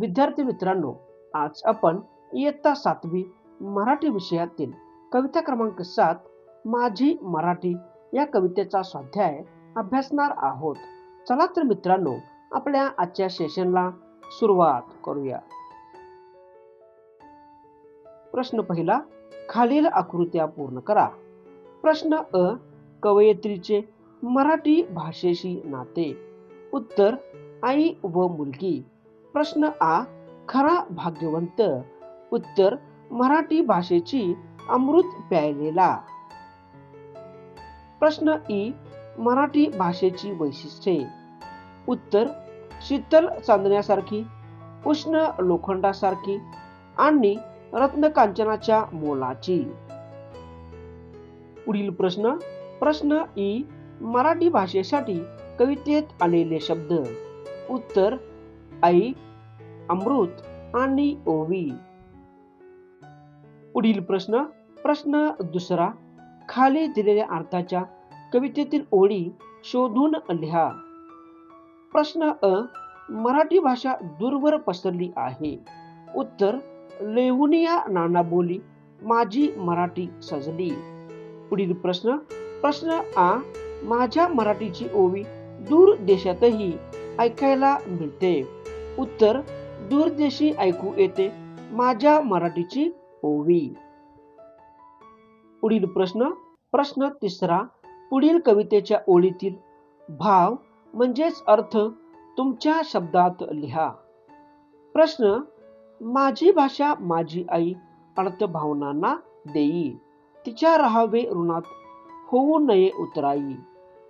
विद्यार्थी मित्रांनो आज आपण इयत्ता सातवी मराठी विषयातील कविता क्रमांक सात माझी मराठी या कवितेचा स्वाध्याय अभ्यासणार आहोत. चला तर मित्रांनो आपल्या आजच्या सेशनला सुरुवात करूया. प्रश्न पहिला खालील आकृत्या पूर्ण करा. प्रश्न अ कवयित्रीचे मराठी भाषेशी नाते. उत्तर आई व मुलगी. प्रश्न आ खरा भाग्यवंत. उत्तर मराठी भाषेची अमृत प्यायलेला. प्रश्न ई मराठी भाषेची वैशिष्ट्ये. उत्तर शीतल चांदण्यासारखी उष्ण लोखंडासारखी आणि रत्नकांचनाच्या मोलाची. पुढील प्रश्न प्रश्न ई मराठी भाषेसाठी कवितेत आलेले शब्द. उत्तर आई अमृत आणि ओवी. पुढील प्रश्न प्रश्न दुसरा खाली दिलेल्या अर्थाच्या कवितेतील ओळी शोधून लिहा. प्रश्न अ मराठी भाषा दूरवर पसरली आहे. उत्तर लेहुनिया नाना बोली माझी मराठी सजली. पुढील प्रश्न प्रश्न आ माझ्या मराठीची ओवी दूर देशातही ऐकायला मिळते. उत्तर दूरदेशी ऐकू येते. माझ्या मराठीची ओवी. पुढील प्रश्न प्रश्न तिसरा पुढील कवितेच्या ओळीतील भाव म्हणजेच अर्थ तुमच्या शब्दात लिहा. प्रश्न माझी भाषा माझी आई अर्थभावनांना देई. तिच्या राहावे ऋणात होऊ नये उतराई.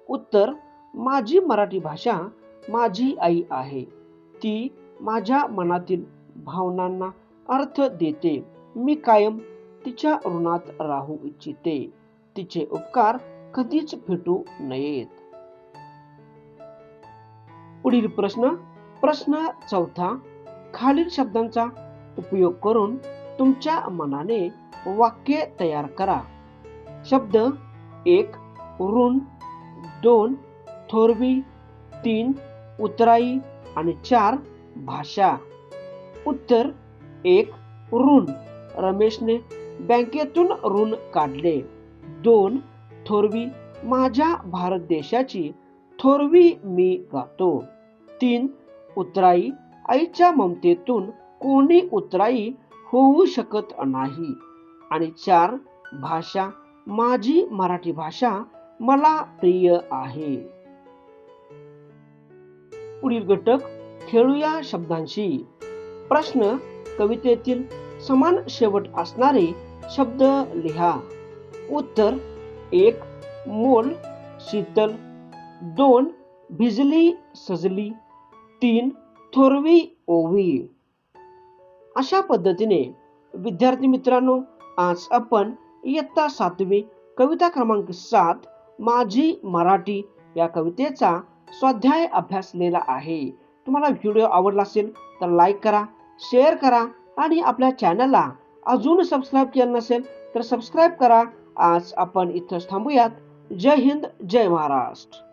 उत्तर माझी मराठी भाषा माझी आई आहे. ती माझ्या मनातील भावनांना अर्थ देते. मी कायम तिच्या ऋणात राहू इच्छिते. तिचे उपकार कधीच फिटू नयेत. पुढील प्रश्न प्रश्न चौथा खालील शब्दांचा उपयोग करून तुमच्या मनाने वाक्य तयार करा. शब्द एक ऋण. दोन थोरवी. तीन उतराई. आणि चार भाषा. उत्तर एक ऋण. रमेशने बँकेतून ऋण काढले. दोन थोरवी माझ्या भारत देशाची. थोरवी मी गातो. तीन उतराई आईच्या ममतेतून कोणी उतराई होऊ शकत नाही. आणि चार भाषा. माझी मराठी भाषा मला प्रिय आहे. पुढील घटक खेळूया शब्दांशी. प्रश्न कवितेतील समान शेवट असणारे शब्द लिहा. उत्तर एक मोल शीतल. दोन भिजली सजली. तीन थोरवी ओवी. अशा पद्धतीने विद्यार्थी मित्रांनो आज आपण इयत्ता सातवी कविता क्रमांक सात माझी मराठी या कवितेचा स्वाध्याय अभ्यासलेला आहे. तुम्हाला व्हिडिओ आवडला असेल तर लाईक करा शेअर करा आणि आपल्या चॅनलला अजून सबस्क्राईब केलं नसेल तर सबस्क्राईब करा. आज आपण इथंच थांबूयात. जय हिंद जय महाराष्ट्र.